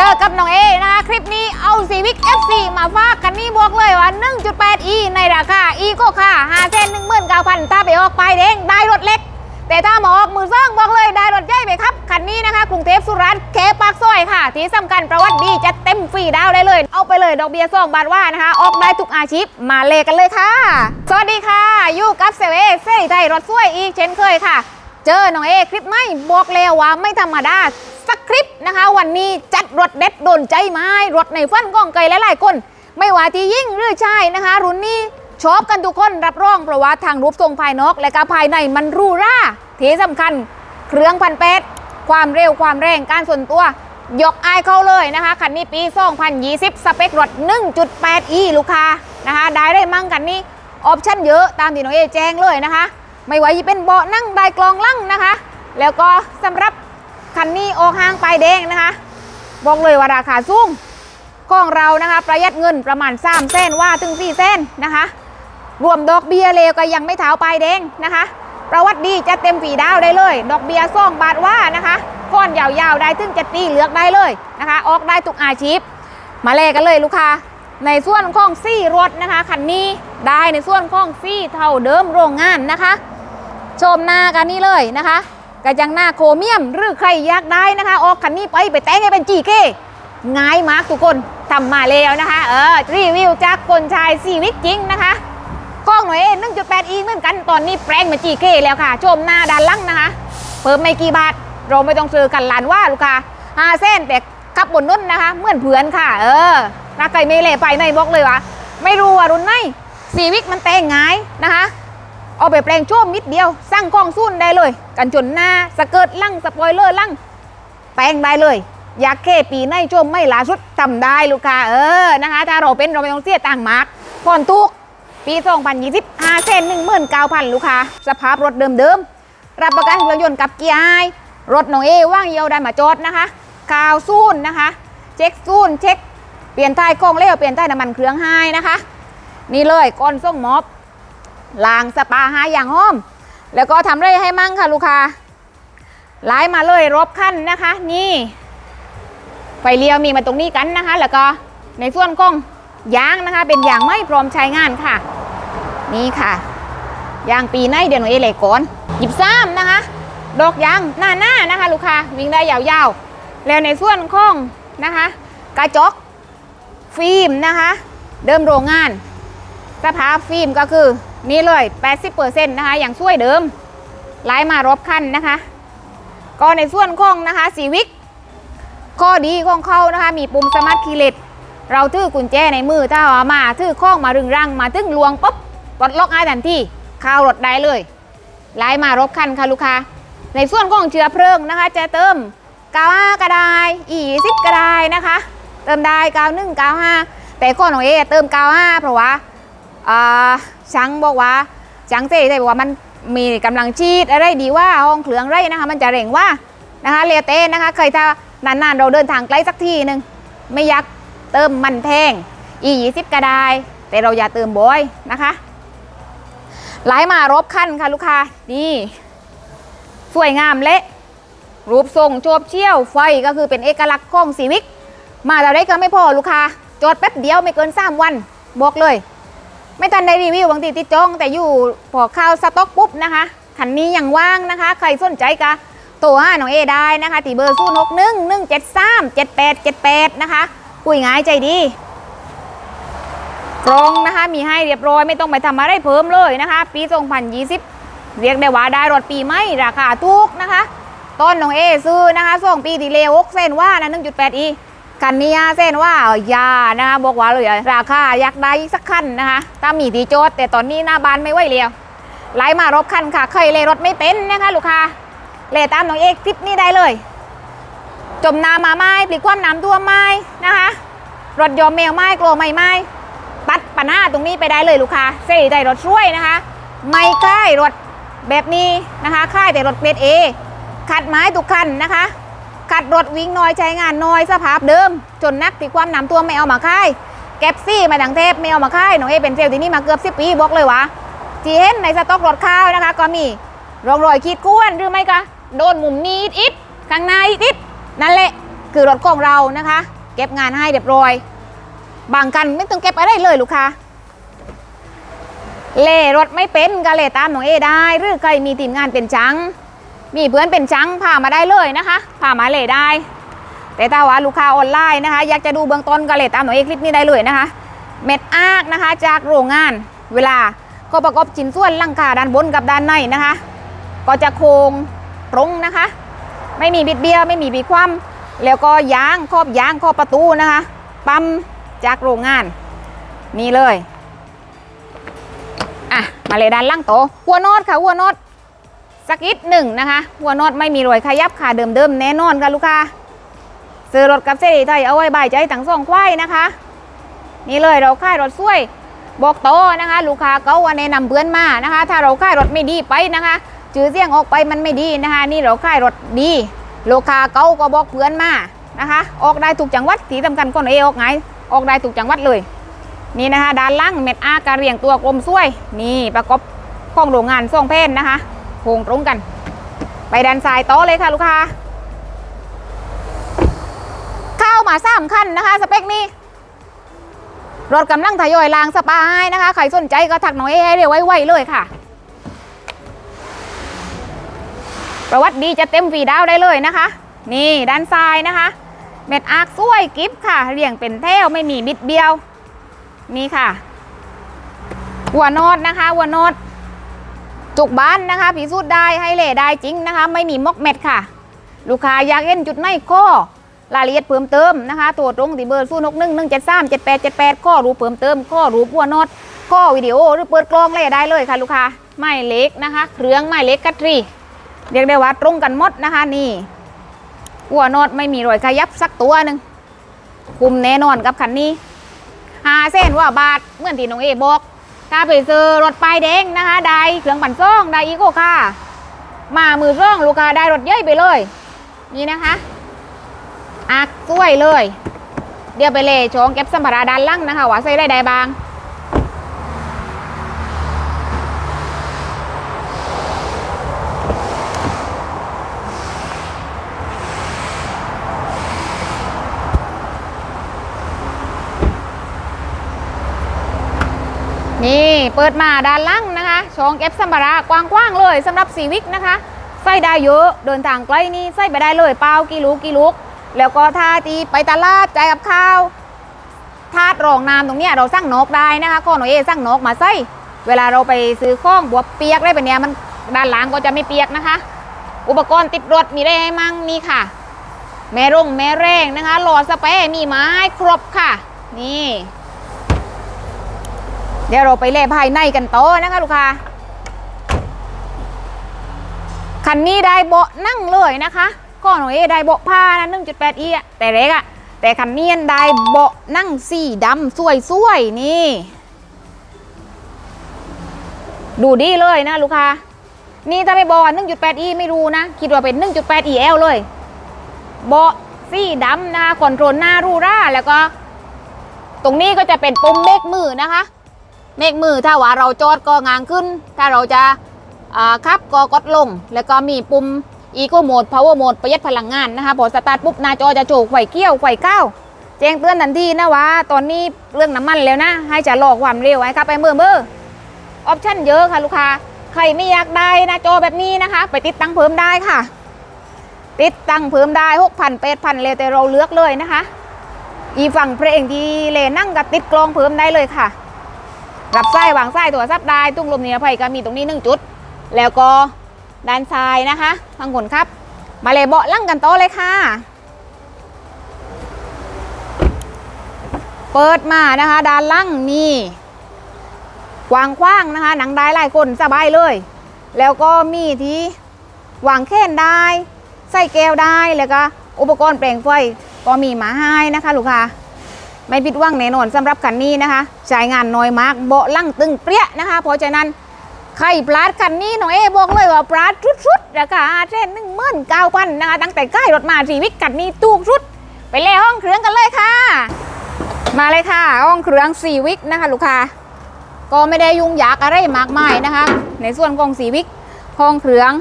จอกับน้องเอนะคะคลิปนี้เอาซีวิก FC มาฝากกันนี่บอกเลยว่า 1.8 e ในราคา e ก็ค่า5เส้น19,000 ถ้าไปออกไปายแดงได้รถเล็ก แต่ถ้าหมอออกมือซ่องบอกเลยได้รถใหญ่ไปครับ คันนี้นะคะกรุงเทพสุราษฎร์เคปากซอยค่ะ ที่สำคัญประวัติดีจะเต็มฟรีดาวได้เลย เอาไปเลยดอกเบี้ยสองบาทว่านะคะ ออกได้ทุกอาชีพมาเลกันเลยค่ะ สวัสดีค่ะอยู่กับเซเว่เซไทยรถช่วยอีกเช่นเคยค่ะ เจอน้องเอคลิปไม่บอกแล้วว่าไม่ธรรมดา สักคลิปนะคะ วันนี้จัดรถเด็ดโดนใจไม้รถในฝันก้องไกลหลายๆคน ไม่ว่าที่ยิ่งหรือชายนะคะ รุ่นนี้ชอบกันทุกคนรับรองเพราะว่าทางรูปทรงภายนอก และก็ภายในมันรูราที่สำคัญ เครื่องพันเป็ดความเร็วความแรงการส่วนตัวยกอายเข้าเลยนะคะคันนี้ปี 2020 สเปครถ 1.8e ลูกค้านะคะได้ได้มั่งคันนี้ออปชั่นเยอะตามที่น้องเอแจ้งเลยนะคะ ไม่ว่าจะเป็นเบาะนั่งได้กลองลั่งนะคะ แล้วก็สำหรับ คันนี้ออกห้างปลายแดงนะคะ บอกเลยว่าราคาสูงของเรานะคะ ประหยัดเงินประมาณ3เส้นว่าถึง4เส้นนะคะ รวมดอกเบี้ยเลวก็ยังไม่เท้าปลายแดงนะคะ ประวัติดีจะเต็มฝีดาวได้เลย ดอกเบี้ยซ่องบาทว่านะคะก้อนยาวๆได้ถึงจะปีเลือกได้เลยนะคะ ออกได้ทุกอาชีพ มาเลกันเลยลูกค้าในส่วนของซี่รถนะคะคันนี้ได้ในส่วนของซี่เท่าเดิมโรงงานนะคะ ชมหน้ากันนี่เลยนะคะ กระจังหน้าโครเมียม หรือใครอยากได้นะคะ ออกคันนี้ไปไปแต่งให้เป็นจีเคง่ายมากทุกคนทำมาแล้วนะคะ เออรีวิวจากคนชายซีวิกจริงนะคะกล้องหน่อยหนึ่งจุดแปดอีเหมือนกันตอนนี้แปลงเป็นจีเคแล้วค่ะชมหน้าด้านล่างนะคะ เพิ่มไม่กี่บาทเราไม่ต้องซื้อกันล้านว่าลูกค้าหาเส้นแต่ขับบนนุ่นนะคะ เหมือนเพื่อนค่ะ เออถ้าใครไม่เละไปในบอกเลยว่าไม่รู้ว่ารุ่นไหนซีวิกมันแต่งง่ายนะคะ เอาไปแปลงโชมนิดเดียว สร้างกล้องซุ่นได้เลย กันจนหน้าสเกิร์ตลั่งสปอยเลอร์ลั่งแปลงได้เลย อยากแค่ปีในโชมไม่ลาสุดทำได้ลูกค้าเออนะคะ ถ้าเราเป็นเราไม่ต้องเสียตังค์มากผ่อนทุกปี2020 5เส้น19,000 ลูกค้า สภาพรถเดิมๆ รับประกันเครื่องยนต์กับเกียร์ไอรถน้องเอว่างเยียวได้มาจอดนะคะกาวซุ่นนะคะ เช็คซุ่นเช็ค เปลี่ยนท้กล้องเลี้ยวเปลี่ยนท้น้ำมันเครื่องให้นะคะ นี่เลยก้อนส่งมอบ ล้างสปาหาอย่างห้อม แล้วก็ทำไรให้มั่งค่ะลูกค้าไล่มาเลยรบขั้นนะคะ นี่ไฟเลี้ยวมีมาตรงนี้กันนะคะ แล้วก็ในส่วนของยางนะคะ เป็นยางไม่พร้อมใช้งานค่ะ นี่ค่ะยางปีในเดี๋ยวหนูเอเลยก่อนหยิบซ้ำนะคะ ดอกยางหน้าหน้านะคะ ลูกค้าวิ่งได้ยาวๆ แล้วในส่วนของนะคะ กระจกฟิล์มนะคะ เดิมโรงงาน สภาพฟิล์มก็คือ นี่เลย 80%นะคะอย่างช่วยเดิมไล่มารบคันนะคะ ก็ในส่วนของนะคะสีวิก ข้อดีของเขานะคะ มีปุ่มสมาร์ทคีย์เลตเราถือกุญแจในมือถ้าเอามาถือข้องมารึงรังมาตึ้งลวงปุ๊บปลดล็อกให้ทันทีเข้ารถได้เลยไล่มารบคันค่ะลูกค้าในส่วนของเชื้อเพลิงนะคะ จะเติม95ก็ไดอี10ก็ไดนะคะ เติมได้91 95แต่ข้อของเอเติม95เพราะว่า ช่างบอกว่าช่างเซ่ได้บอกว่ามันมีกำลังชีดอะไรดีว่าห้องเครื่องไรนะคะ มันจะเร่งว่านะคะเรียเต้นะคะเคยถ้านานๆเราเดินทางไกลสักทีหนึ่งไม่อยากเติมมันแพงอียี่สิบก็ได้แต่เราอย่าเติมบ่อยนะคะไหลมารบขั้นค่ะลูกค้านี่สวยงามเละรูปทรงโจบเชี่ยวไฟก็คือเป็นเอกลักษณ์ของซีวิก มาแต่ได้ก็ไม่พอลูกค้าจอดแป๊บเดียวไม่เกิน 3 วัน บอกเลย ไม่ทันได้รีวิวบางทีติดจองแต่อยู่พอเข้าวสต็อกปุ๊บนะคะคันนี้ยังว่างนะคะ ใครสนใจกะโทรหาน้องเอได้นะคะตีเบอร์ศูนย์หกหนึ่งหนึ่งเจ็ดสามเจ็ดแปดเจ็ดแปดนะคะคุยง่ายใจดีกรองนะคะมีให้เรียบร้อยไม่ต้องไปทำอะไรเพิ่มเลยนะคะ ปี2020เรียกได้ว่าได้รถปีใหม่ราคาถูกนะคะ ต้นน้องเอซื้อนะคะส่งปีที่เลวกเส้นว่านะ1.8อี คันนี้เส้นว่าอย่านะคะบอกว่าเลยราคาอยากได้สักคันนะคะถ้ามีตีโจทย์แต่ตอนนี้หน้าบ้านไม่ไหวเลียวไล่มารบคันค่ะ เคยเลยรถไม่เป็นนะคะลูกค้าเลยตามน้องเอกคลิปนี้ได้เลย จมน้ำมาไม้ปลีกความน้ำท่วมไม้นะคะรถยอมแมวไม้กลัวไม่ไม้ตัดปัญหาตรงนี้ไปได้เลยลูกค้าเสียใจรถช่วยนะคะ ไม่ค่ายรถแบบนี้นะคะค่ายแต่รถเกรดเอขัดไม้ทุกคันนะคะ ขัดรถวิ่งน้อยใช้งานน้อยสภาพเดิม จนนักที่ความน้ำท่วไม่เอามาค่ายแก็บซี่มาดังเทพไม่เอามาค่ายน้องเอเป็นเซลล์ที่นี่มาเกือบสิปีบอกเลยวะจีเห็นในสต็อกรถข้าวนะคะ ก็มีรองรอยขีดก้วนหรือไม่ก็โดนมุมนี้อิดข้างในอิดนั่นแหละคือรถของเรานะคะ เก็บงานให้เรียบร้อย บางกันไม่ต้องเก็บอะไรเลยลูกค้าเล่รถไม่เป็นก็เล่ตามน้องเอได้ หรือใครมีทีมงานเป็นจัง มีเพื่อนเป็นจังพามาได้เลยนะคะพามาเล่ได้ แต่ถ้าว่าลูกค้าออนไลน์นะคะ อยากจะดูเบื้องต้นก็เล่ตามหน้องเอคลิปนี้ได้เลยนะคะ เม็ดอากนะคะจากโรงงาน เวลาก็ประกอบชิ้นส่วนหลังคาด้านบนกับด้านในนะคะ ก็จะโค้งตรงนะคะ ไม่มีบิดเบี้ยวไม่มีบิดคว่ำแล้วก็ยางครอบยางครอบประตูนะคะ ปั๊มจากโรงงาน นี่เลยอะมาเลยด้านล่างโตหัวโนดค่ะหัวโนด สักนิดหนึ่งนะคะ หัวโนดไม่มีรอยขยับค่ะเดิมๆแน่นอนค่ะลูกค้าซื้อรถกับเซรีไทยเอาไว้บายใจทั้งสองควายนะคะ นี่เลยเราค่ายรถสวยบอกโตนะคะ ลูกค้าเขาว่าแนะนำเพื่อนมานะคะ ถ้าเราค่ายรถไม่ดีไปนะคะจื่อเสียงออกไปมันไม่ดีนะคะ นี่เราค่ายรถดีลูกค้าเขาก็บอกเพื่อนมานะคะ ออกได้ถูกจังหวัดที่สำคัญคนเอออกไงออกได้ถูกจังหวัดเลย นี่นะคะด้านล่างเม็ดอากระเรียงตัวกลมสวย นี่ประกอบของโรงงานส่งเพนนะคะ โค้งตรงกัน ไปด้านซ้ายโต๊ะเลยค่ะลูกค้าเข้ามาสามคันนะคะ สเปคนี้ รถกำลังทยอยลางสปายนะคะ ใครสนใจก็ทักน้องเอให้เร็วไวๆเลยค่ะ ประวัติดีจะเต็มฟีดาวได้เลยนะคะ นี่ด้านซ้ายนะคะ เม็ดอาร์คสวยกิฟค่ะ เรียงเป็นแถวไม่มีบิดเบี้ยว นี่ค่ะหัวโนดนะคะหัวโนด จุกบ้านนะคะพิสูจน์ได้ให้เล่ได้จริงนะคะ ไม่มีมกเม็ดค่ะ ลูกค้าอยากเห็นจุดไหนข้อรายละเอียดเพิ่มเติมนะคะตัวตรงที่เบอร์ศูนกหนึ่งหนึ่งเจ็ดสามเจ็ดแปดเจ็ดแปดข้อรูปเพิ่มเติมข้อรูปัวโนดข้อวิดีโอหรือเปิดกล้องเล่ได้เลยค่ะ ลูกค้าไม่เล็กนะคะ เครื่องไม่เล็กกัตรีเรียกได้ว่าตรงกันหมดนะคะนี่หัวโนดไม่มีรอยขยับสักตัวหนึ่งคุมแน่นอนกับคันนี้หาเส้นว่าบาทเหมื่อนที่น้องเอบอก ถ้าไปซื้อรถป้ายแดงนะคะ ได้เครื่องปั่นซ่องได้อีโก้ค่ะ มามือซ่องลูกค้าได้รถเย้ยไปเลย นี่นะคะอักสวยเลย เดี๋ยวไปเลยโชงเก็บสัมภาระด้านล่างนะคะว่าใส่ได้ใดบาง นี่เปิดมาด้านล่างนะคะช่องเก็บสัมภาระกว้างๆเลยสำหรับซีวิกนะคะใส่ได้เยอะเดินทางไกล้นี่ใส่ไปได้เลยเปล่ากี่ลูกกี่ลูก แล้วก็ถ้าที่ไปตลาดใจกับข้าวทาดรองน้ำตรงนี้เราสั่งนกได้นะคะข้อหน่อยเอสั่งนกมาใส่เวลาเราไปซื้อข้องบวบเปียกได้แบบเนี้ยมันด้านหลังก็จะไม่เปียกนะคะ อุปกรณ์ติดรถมีได้ให้มั่งนี่ค่ะ แม่รงแม่แรงนะคะหลอดสเปรย์มีไม้ครบค่ะ นี่ เดี๋ยวเราไปเล่ภายในกันต่อนะคะลูกค้าคันนี้ได้เบาะนั่งเลยนะคะก็หน่อยได้เบาะผ้านะ1.8อีอะแต่เล็กอะแต่คันนี้ได้เบาะนั่งสีดำสวยๆนี่ ดูดีเลยนะลูกค้านี่ถ้าไม่บอกว่า1.8อีไม่รู้นะ คิดว่าเป็น 1.8 EL เลย เบาะสีดำนะคะคอนโทรลหน้ารูร่า แล้วก็ ตรงนี้ก็จะเป็นปุ่มเบรกมือนะคะ เมฆมือถ้าว่าเราจอดก็งางขึ้น ถ้าเราจะขับก็กดลง แล้วก็มีปุ่ม Eco Mode Power Mode ประหยัดพลังงานนะคะพอสตาร์ทปุ๊บหน้าจอจะโจกไขว่เกี้ยวไขว่ก้าวแจ้งเตือนทันทีนะว่า ตอนนี้เรื่องน้ำมันแล้วนะ ให้จะลอกความเร็วไว้ครับไปเมื่อเมื่อออปชั่นเยอะค่ะลูกค้าใครไม่อยากได้นะจอแบบนี้นะคะ ไปติดตั้งเพิ่มได้ค่ะ ติดตั้งเพิ่มได้หกพันแปดพันเลยแต่เราเลือกเลยนะคะ อีฝั่งเพลงที่เลนั่งกับติดกลองเพิ่มได้เลยค่ะ รับไส้วางไส้ตัวซับได้ตุ้งลมนิรภัยก็มีตรงนี้หนึ่งจุด แล้วก็ด้านซ้ายนะคะทางคนครับ มาเลยเบาะลั่งกันโต๊ะเลยค่ะ เปิดมานะคะ ด้านล่างนี่กว้างขว้างนะคะ หนังได้หลายคนสบายเลย แล้วก็มีที่วางแค่นได้ ใส่แก้วได้แล้วก็อุปกรณ์แปลงไฟก็มีมาให้นะคะ ลูกค้า ไม่ผิดหวังแน่นอนสำหรับคันนี้นะคะใช้งานน้อยมากเบาะลั่งตึงเปรี้ยนะคะ เพราะฉะนั้นใครปลาดคันนี้หน้องเอบอกเลยว่าปลาดชุดๆราคาเช่นหนึ่งหมื่นเก้าพันนะคะตั้งแต่ใกล้รถมาชีวิตคันนี้ตูกชุด ไปเล่ห้องเครื่องกันเลยค่ะ มาเลยค่ะ ห้องเครื่องซีวิกนะคะ ลูกค้าก็ไม่ได้ยุ่งยากอะไรมากมายนะคะ ในส่วนของซีวิกห้องเครื่อง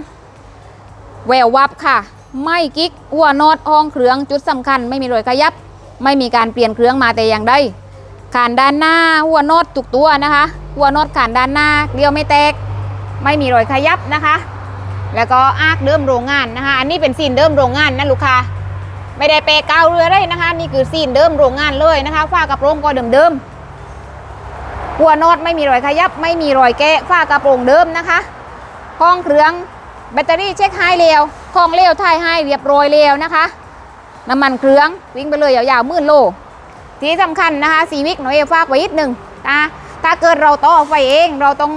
แวววับค่ะ ไม่กิ๊กหัวโนดห้องเครื่องจุดสำคัญไม่มีรอยขยับ ไม่มีการเปลี่ยนเครื่องมาแต่อย่างใดขานด้านหน้าหัวโนดทุกตัวนะคะ หัวโนดขานด้านหน้าเกลียวไม่แตก ไม่มีรอยขยับนะคะ แล้วก็อากเดิมโรงงานนะคะ อันนี้เป็นซีนเดิมโรงงานนะลูกค้าไม่ได้เปเกาเรือเลยนะคะ นี่คือซีนเดิมโรงงานเลยนะคะฝ้ากระโปรงก็เดิมๆหัวโนดไม่มีรอยขยับ ไม่มีรอยแกะฝ้ากระโปรงเดิมนะคะห้องเครื่องแบตเตอรี่เช็คไฮเร็วของเร็วถ่ายไฮเรียบร้อยเร็วนะคะ น้ำมันเครื่องวิ่งไปเลยยาวๆมื่นโล ที่สำคัญนะคะซีวิกหน่อยฝากไว้นิดหนึ่งนะถ้าเกิดเราต่อไฟเองเราต้อง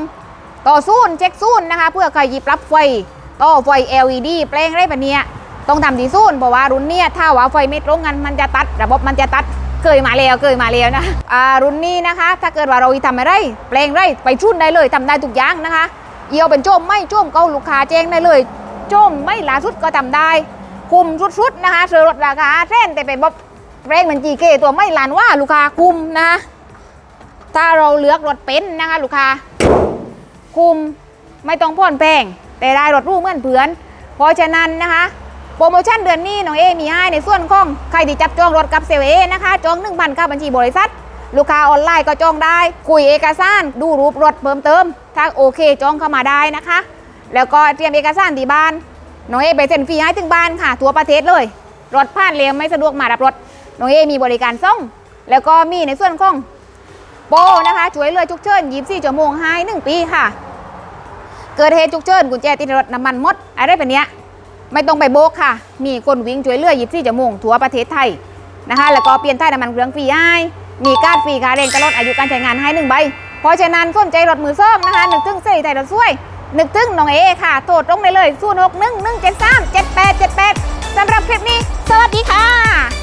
ต่อซูนเช็คซูนนะคะ เพื่อใครหยิบรับไฟต่อไฟ LED แปลงไรแบบเนี้ยต้องทำที่ซูนเพราะว่ารุ่นเนี้ยถ้าว่าไฟไม่ตรงกันมันจะตัด ระบบมันจะตัดเคยมาแล้วเคยมาแล้วนะอ่ารุ่นนี้นะคะ ถ้าเกิดว่าเราทำอะไรแปลงไรไปชุนได้เลยทำได้ทุกอย่างนะคะเอียวเป็นโจมไม่โจมเกาลูกค้าแจ้งได้เลยโจมไม่ลาสุดก็ทำได้ คุมสุดๆนะคะเสือลดราคาเส้นแต่เป็นบบแรงเหมือนจีเกตัวไม่ลานว่าลูกค้าคุมนะถ้าเราเลือกรถเป็นนะคะลูกค้าคุมไม่ต้องพ่อนแพงแต่ได้รถรูเหมือนเพื่อน เพราะฉะนั้นนะคะโปรโมชั่นเดือนนี้น้องเอมีให้ในส่วนของใครที่จับจองรถกับเซลเอนะคะจอง1 0 0 0กับบัญชีบริษัท ลูกค้าออนไลน์ก็จองได้ คุยเอกสารดูรูปรถเพิ่มเติมถ้าโอเคจองเข้ามาได้นะคะ แล้วก็เตรียมเอกสารที่บ้าน น้องเอไปเซ็นฟรีให้ถึงบ้านค่ะ ทั่วประเทศเลย รถผ่านเร็วไม่สะดวกมารับรถ น้องเอมีบริการส่ง แล้วก็มีในส่วนของโปนะคะช่วยเหลือฉุกเฉิน24ชั่วโมงให้หนึ่งปีค่ะ เกิดเหตุฉุกเฉินกุญแจติดรถน้ำมันหมด อะไรแบบเนี้ยไม่ต้องไปโบกค่ะ มีคนวิ่งช่วยเหลือ24ชั่วโมงทั่วประเทศไทยนะคะ แล้วก็เปลี่ยนท่ายน้ำมันเครื่องฟรีให้มีการฟรีค่าเร่งตลอดอายุการใช้งานให้หนึ่งใบ เพราะฉะนั้นสนใจรถมือซ่อมนะคะหนึกถึงเสียไทยรถช่วย นึกถึงน้องเอค่ะ โทรตรงได้เลย0 6 1 1 7 3 7 8 7 8สำหรับคลิปนี้ สวัสดีค่ะ